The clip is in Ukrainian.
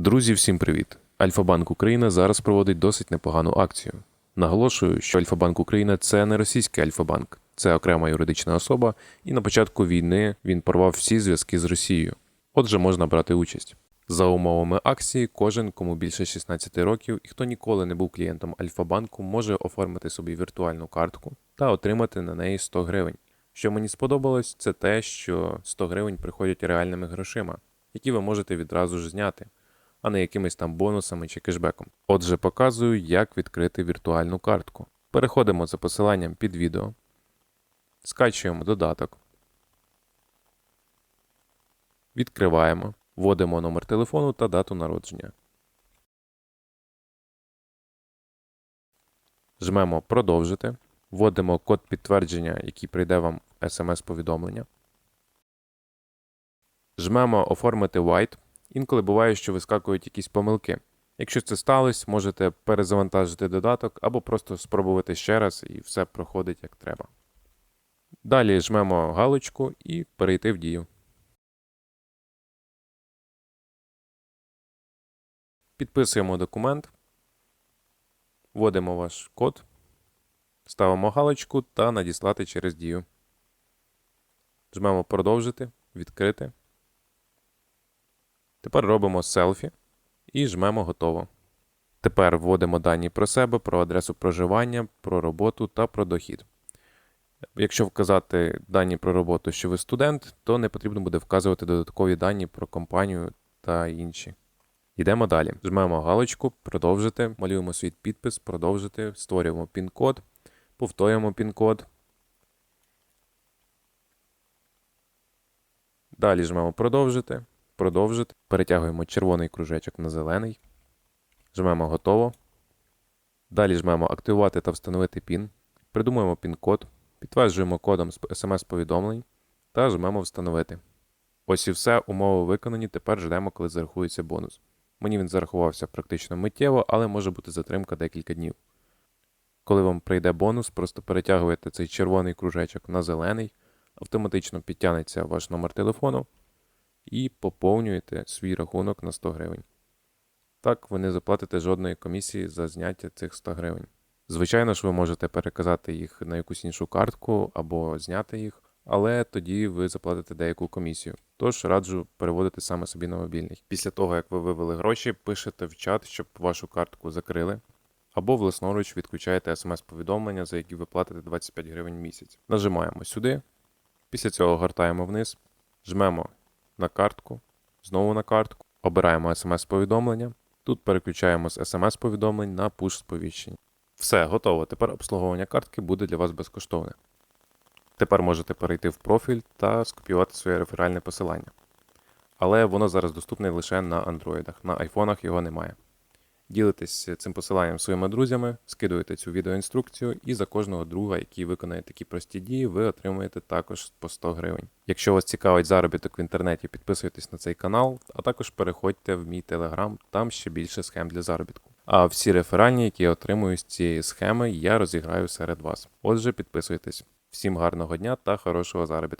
Друзі, всім привіт! Альфа-Банк Україна зараз проводить досить непогану акцію. Наголошую, що Альфа-Банк Україна це не російський Альфа-Банк, це окрема юридична особа, і на початку війни він порвав всі зв'язки з Росією. Отже, можна брати участь. За умовами акції, кожен, кому більше 16 років і хто ніколи не був клієнтом Альфа-банку, може оформити собі віртуальну картку та отримати на неї 100 гривень. Що мені сподобалось, це те, що 100 гривень приходять реальними грошима, які ви можете відразу ж зняти, а не якимись там бонусами чи кешбеком. Отже, показую, як відкрити віртуальну картку. Переходимо за посиланням під відео, скачуємо додаток, відкриваємо, вводимо номер телефону та дату народження. Жмемо Продовжити, вводимо код підтвердження, який прийде вам смс-повідомлення. Жмемо Оформити White. Інколи буває, що вискакують якісь помилки. Якщо це сталося, можете перезавантажити додаток або просто спробувати ще раз і все проходить як треба. Далі жмемо галочку і перейти в дію. Підписуємо документ, вводимо ваш код, ставимо галочку та надіслати через дію. Жмемо продовжити, відкрити. Тепер робимо селфі і жмемо готово. Тепер вводимо дані про себе, про адресу проживання, про роботу та про дохід. Якщо вказати дані про роботу, що ви студент, то не потрібно буде вказувати додаткові дані про компанію та інші. Йдемо далі. Жмемо галочку, продовжити, малюємо свій підпис, продовжити, створюємо пін-код, повторюємо пін-код. Далі жмемо продовжити, продовжити, перетягуємо червоний кружечок на зелений, жмемо готово. Далі жмемо активувати та встановити пін, придумуємо пін-код, підтверджуємо кодом з смс-повідомлень та жмемо встановити. Ось і все, умови виконані, тепер ждемо, коли зарахується бонус. Мені він зарахувався практично миттєво, але може бути затримка декілька днів. Коли вам прийде бонус, просто перетягуєте цей червоний кружечок на зелений, автоматично підтягнеться ваш номер телефону і поповнюєте свій рахунок на 100 гривень. Так ви не заплатите жодної комісії за зняття цих 100 гривень. Звичайно ж, ви можете переказати їх на якусь іншу картку або зняти їх, але тоді ви заплатите деяку комісію. Тож раджу переводити саме собі на мобільний. Після того, як ви вивели гроші, пишете в чат, щоб вашу картку закрили, або власноруч відключаєте смс-повідомлення, за які ви платите 25 гривень в місяць. Нажимаємо сюди, після цього гортаємо вниз, жмемо на картку, знову на картку, обираємо смс-повідомлення. Тут переключаємо з смс-повідомлень на push-сповіщення. Все, готово. Тепер обслуговування картки буде для вас безкоштовне. Тепер можете перейти в профіль та скопіювати своє реферальне посилання. Але воно зараз доступне лише на андроїдах, на айфонах його немає. Ділитесь цим посиланням своїми друзями, скидуєте цю відеоінструкцію, і за кожного друга, який виконає такі прості дії, ви отримуєте також по 100 гривень. Якщо вас цікавить заробіток в інтернеті, підписуйтесь на цей канал, а також переходьте в мій телеграм, там ще більше схем для заробітку. А всі реферальні, які я отримую з цієї схеми, я розіграю серед вас. Отже, підписуйтесь. Всім гарного дня та хорошого заробітку.